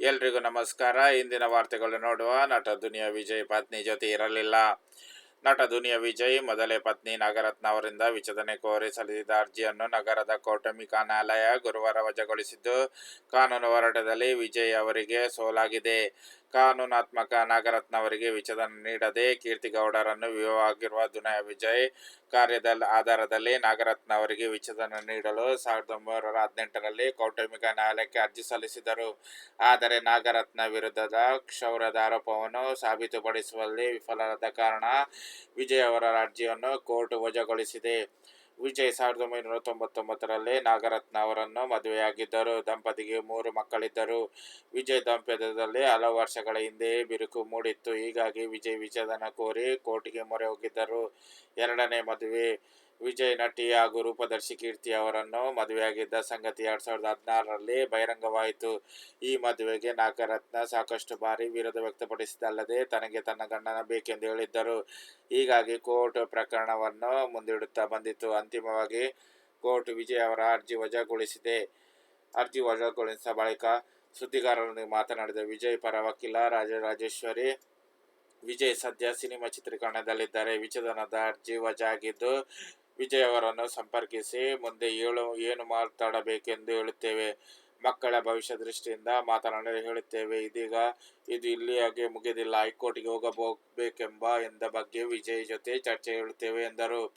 ಎಲ್ರಿಗೂ ನಮಸ್ಕಾರ. ಇಂದಿನ ವಾರ್ತೆಗಳು ನೋಡುವ ನಟ ದುನಿಯಾ ವಿಜಯ್ ಪತ್ನಿ ಜೊತೆ ಇರಲಿಲ್ಲ. ನಟ ದುನಿಯಾ ವಿಜಯ್ ಮೊದಲೇ ಪತ್ನಿ ನಾಗರತ್ನ ಅವರಿಂದ ವಿಚಾರಣೆ ಕೋರಿ ಸಲ್ಲಿಸಿದ ಅರ್ಜಿಯನ್ನು ನಗರದ ಕೌಟುಂಬಿಕ ನ್ಯಾಯಾಲಯ ಗುರುವಾರ ವಜಾಗೊಳಿಸಿದ್ದು, ಕಾನೂನು ಹೋರಾಟದಲ್ಲಿ ವಿಜಯ್ ಅವರಿಗೆ ಸೋಲಾಗಿದೆ. ಕಾನೂನಾತ್ಮಕ ನಾಗರತ್ನ ಅವರಿಗೆ ವಿಚ್ಛೇದನ ನೀಡದೆ ಕೀರ್ತಿಗೌಡರನ್ನು ವಿವಾಹವಾಗಿರುವ ದುನಯ ವಿಜಯ್ ಕಾರ್ಯದ ಆಧಾರದಲ್ಲಿ ನಾಗರತ್ನ ಅವರಿಗೆ ವಿಚ್ಛೇದನ ನೀಡಲು ಸಾವಿರದ ಒಂಬೈನೂರ ಹದಿನೆಂಟರಲ್ಲಿ ಕೌಟುಂಬಿಕ ನ್ಯಾಯಾಲಯಕ್ಕೆ ಅರ್ಜಿ ಸಲ್ಲಿಸಿದರು. ಆದರೆ ನಾಗರತ್ನ ವಿರುದ್ಧದ ಕ್ಷೌರದ ಆರೋಪವನ್ನು ಸಾಬೀತುಪಡಿಸುವಲ್ಲಿ ವಿಫಲರಾದ ಕಾರಣ ವಿಜಯ್ ಅವರ ಅರ್ಜಿಯನ್ನು ಕೋರ್ಟ್ ವಜಾಗೊಳಿಸಿದೆ. ವಿಜಯ್ ಸಾವಿರದ ಒಂಬೈನೂರ ತೊಂಬತ್ತೊಂಬತ್ತರಲ್ಲಿ ನಾಗರತ್ನ ಅವರನ್ನು ಮದುವೆಯಾಗಿದ್ದರು. ದಂಪತಿಗೆ ಮೂರು ಮಕ್ಕಳಿದ್ದರು. ವಿಜಯ್ ದಾಂಪತ್ಯದಲ್ಲಿ ಹಲವು ವರ್ಷಗಳ ಹಿಂದೆಯೇ ಬಿರುಕು ಮೂಡಿತ್ತು. ಹೀಗಾಗಿ ವಿಜಯ್ ವಿಚ್ಛೇದನ ಕೋರಿ ಕೋರ್ಟ್ಗೆ ಮೊರೆ ಹೋಗಿದ್ದರು. ಎರಡನೇ ಮದುವೆ ವಿಜಯ್ ನಟಿ ಹಾಗೂ ರೂಪದರ್ಶಿ ಕೀರ್ತಿ ಅವರನ್ನು ಮದುವೆಯಾಗಿದ್ದ ಸಂಗತಿ ಎರಡ್ ಸಾವಿರದ ಹದಿನಾರರಲ್ಲಿ ಬಹಿರಂಗವಾಯಿತು. ಈ ಮದುವೆಗೆ ನಾಗರತ್ನ ಸಾಕಷ್ಟು ಬಾರಿ ವಿರೋಧ ವ್ಯಕ್ತಪಡಿಸಿದಲ್ಲದೆ ತನಗೆ ತನ್ನ ಗಂಡನ ಬೇಕೆಂದು ಹೇಳಿದ್ದರು. ಹೀಗಾಗಿ ಕೋರ್ಟ್ ಪ್ರಕರಣವನ್ನು ಮುಂದಿಡುತ್ತಾ ಬಂದಿತ್ತು. ಅಂತಿಮವಾಗಿ ಕೋರ್ಟ್ ವಿಜಯ್ ಅವರ ಅರ್ಜಿ ವಜಾಗೊಳಿಸಿದೆ. ಅರ್ಜಿ ವಜಾಗೊಳಿಸಿದ ಬಳಿಕ ಸುದ್ದಿಗಾರರೊಂದಿಗೆ ಮಾತನಾಡಿದ ವಿಜಯ್ ಪರ ವಕೀಲ ರಾಜರಾಜೇಶ್ವರಿ, ವಿಜಯ್ ಸದ್ಯ ಸಿನಿಮಾ ಚಿತ್ರೀಕರಣದಲ್ಲಿದ್ದಾರೆ. ವಿಚದನದ ಅರ್ಜಿ ವಜಾಗಿದ್ದು ವಿಜಯ್ ಅವರನ್ನು ಸಂಪರ್ಕಿಸಿ ಮುಂದೆ ಏಳು, ಏನು ಮಾತಾಡಬೇಕೆಂದು ಹೇಳುತ್ತೇವೆ. ಮಕ್ಕಳ ಭವಿಷ್ಯ ದೃಷ್ಟಿಯಿಂದ ಮಾತನಾಡಲು ಹೇಳುತ್ತೇವೆ. ಇದೀಗ ಇದು ಇಲ್ಲಿಯಾಗೆ ಮುಗಿದಿಲ್ಲ. ಹೈಕೋರ್ಟ್ಗೆ ಹೋಗಬೇಕೆಂಬ ಎಂದ ಬಗ್ಗೆ ವಿಜಯ್ ಜೊತೆ ಚರ್ಚೆ ಹೇಳುತ್ತೇವೆ ಎಂದರು.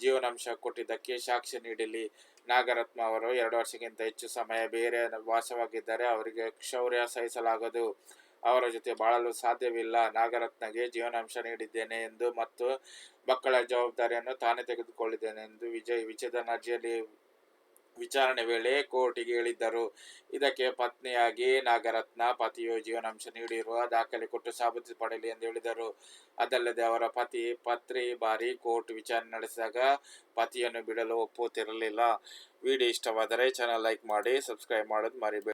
ಜೀವನಾಂಶ ಕೊಟ್ಟಿದ್ದಕ್ಕೆ ಸಾಕ್ಷಿ ನೀಡಲಿ. ನಾಗರತ್ನ ಅವರು ಎರಡು ವರ್ಷಕ್ಕಿಂತ ಹೆಚ್ಚು ಸಮಯ ಬೇರೆ ವಾಸವಾಗಿದ್ದರೆ ಅವರಿಗೆ ಕ್ಷೌರ್ಯ ಸಹಿಸಲಾಗದು. ಅವರ ಜೊತೆ ಬಾಳಲು ಸಾಧ್ಯವಿಲ್ಲ. ನಾಗರತ್ನಗೆ ಜೀವನಾಂಶ ನೀಡಿದ್ದೇನೆ ಎಂದು ಮತ್ತು ಮಕ್ಕಳ ಜವಾಬ್ದಾರಿಯನ್ನು ತಾನೇ ತೆಗೆದುಕೊಳ್ಳಿದ್ದೇನೆ ಎಂದು ವಿಜಯ್ ವಿಚ್ಛೇದನ ಅರ್ಜಿಯಲ್ಲಿ ವಿಚಾರಣೆ ವೇಳೆ ಕೋರ್ಟಿಗೆ ಹೇಳಿದ್ದರು. ಇದಕ್ಕೆ ಪತ್ನಿಯಾಗಿ ನಾಗರತ್ನ ಪತಿಯು ಜೀವನಾಂಶ ನೀಡಿರುವ ದಾಖಲೆ ಕೊಟ್ಟು ಸಾಬೀತು ಪಡೆಯಲಿ ಎಂದು ಹೇಳಿದರು. ಅದಲ್ಲದೆ ಅವರ ಪತಿ ಪತ್ರಿ ಬಾರಿ ಕೋರ್ಟ್ ವಿಚಾರಣೆ ನಡೆಸಿದಾಗ ಪತಿಯನ್ನು ಬಿಡಲು ಒಪ್ಪುತ್ತಿರಲಿಲ್ಲ. ವಿಡಿಯೋ ಇಷ್ಟವಾದರೆ ಚಾನಲ್ ಲೈಕ್ ಮಾಡಿ ಸಬ್ಸ್ಕ್ರೈಬ್ ಮಾಡೋದು ಮರಿಬೇಡಿ.